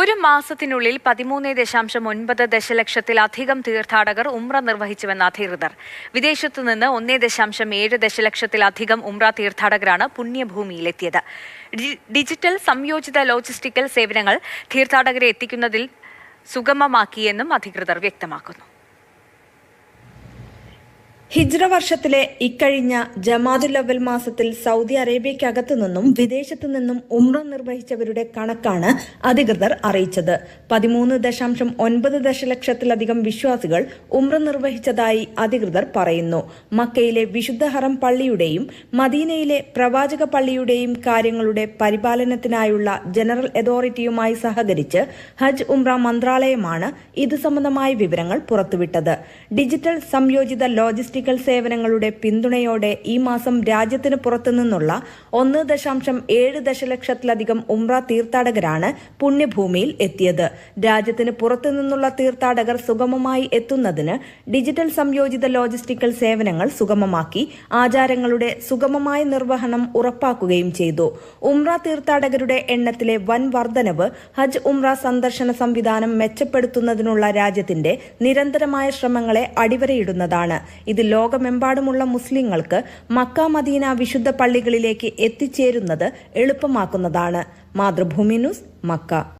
ഒരു മാസത്തിനുള്ളിൽ പതിമൂന്ന് ദശാംശം ഒൻപത് ദശലക്ഷത്തിലധികം തീർത്ഥാടകർ ഉംറ നിർവഹിച്ചുവെന്ന് അധികൃതർ. വിദേശത്തു നിന്ന് ഒന്നേ ദശാംശം ഏഴ് ദശലക്ഷത്തിലധികം ഉംറ തീർത്ഥാടകരാണ് പുണ്യഭൂമിയിലെത്തിയത്. ഡിജിറ്റൽ സംയോജിത ലോജിസ്റ്റിക്കൽ സേവനങ്ങൾ തീർത്ഥാടകരെ എത്തിക്കുന്നതിൽ സുഗമമാക്കിയെന്നും അധികൃതർ വ്യക്തമാക്കുന്നു. ഹിജ്റ വർഷത്തിലെ ഇക്കഴിഞ്ഞ ജമാദുൽ അവൽ മാസത്തിൽ സൗദി അറേബ്യയ്ക്കകത്തു നിന്നും വിദേശത്തു നിന്നും ഉംറ നിർവഹിച്ചവരുടെ കണക്കാണ് അധികൃതർ അറിയിച്ചത്. പതിമൂന്ന് ദശാംശം ഒൻപത് ദശലക്ഷത്തിലധികം വിശ്വാസികൾ ഉംറ നിർവഹിച്ചതായി അധികൃതർ പറയുന്നു. മക്കയിലെ വിശുദ്ധ ഹറം പള്ളിയുടെയും മദീനയിലെ പ്രവാചക പള്ളിയുടെയും കാര്യങ്ങളുടെ പരിപാലനത്തിനായുള്ള ജനറൽ അതോറിറ്റിയുമായി സഹകരിച്ച് ഹജ്ജ് ഉംറ മന്ത്രാലയമാണ് ഇത് സംബന്ധമായ വിവരങ്ങൾ പുറത്തുവിട്ടത്. ഡിജിറ്റൽ സംയോജിത ലോജിസ്റ്റിക്കൽ സേവനങ്ങളുടെ പിന്തുണയോടെ ഈ മാസം രാജ്യത്തിന് പുറത്തുനിന്നുള്ള ഒന്ന് ദശാംശം ഏഴ് ദശലക്ഷത്തിലധികം ഉംറ തീർത്ഥാടകരാണ് പുണ്യഭൂമിയിൽ എത്തിയത്. രാജ്യത്തിന് പുറത്തുനിന്നുള്ള തീർത്ഥാടകർ സുഗമമായി എത്തുന്നതിന് ഡിജിറ്റൽ സംയോജിത ലോജിസ്റ്റിക്കൽ സേവനങ്ങൾ സുഗമമാക്കി ആചാരങ്ങളുടെ സുഗമമായ നിർവഹണം ഉറപ്പാക്കുകയും ചെയ്തു. ഉംറ തീർത്ഥാടകരുടെ എണ്ണത്തിലെ വൻ വർധനവ് ഹജ്ജ് ഉംറ സന്ദർശന സംവിധാനം മെച്ചപ്പെടുത്തുന്നതിനുള്ള രാജ്യത്തിന്റെ നിരന്തരമായ ശ്രമങ്ങളെ അടിവരയിടുന്നതാണ്. ഇത് ലോകമെമ്പാടുമുള്ള മുസ്ലിങ്ങൾക്ക് മക്ക മദീന വിശുദ്ധ പള്ളികളിലേക്ക് എത്തിച്ചേരുന്നത് എളുപ്പമാക്കുന്നതാണ്. Mathrubhumi news Mecca.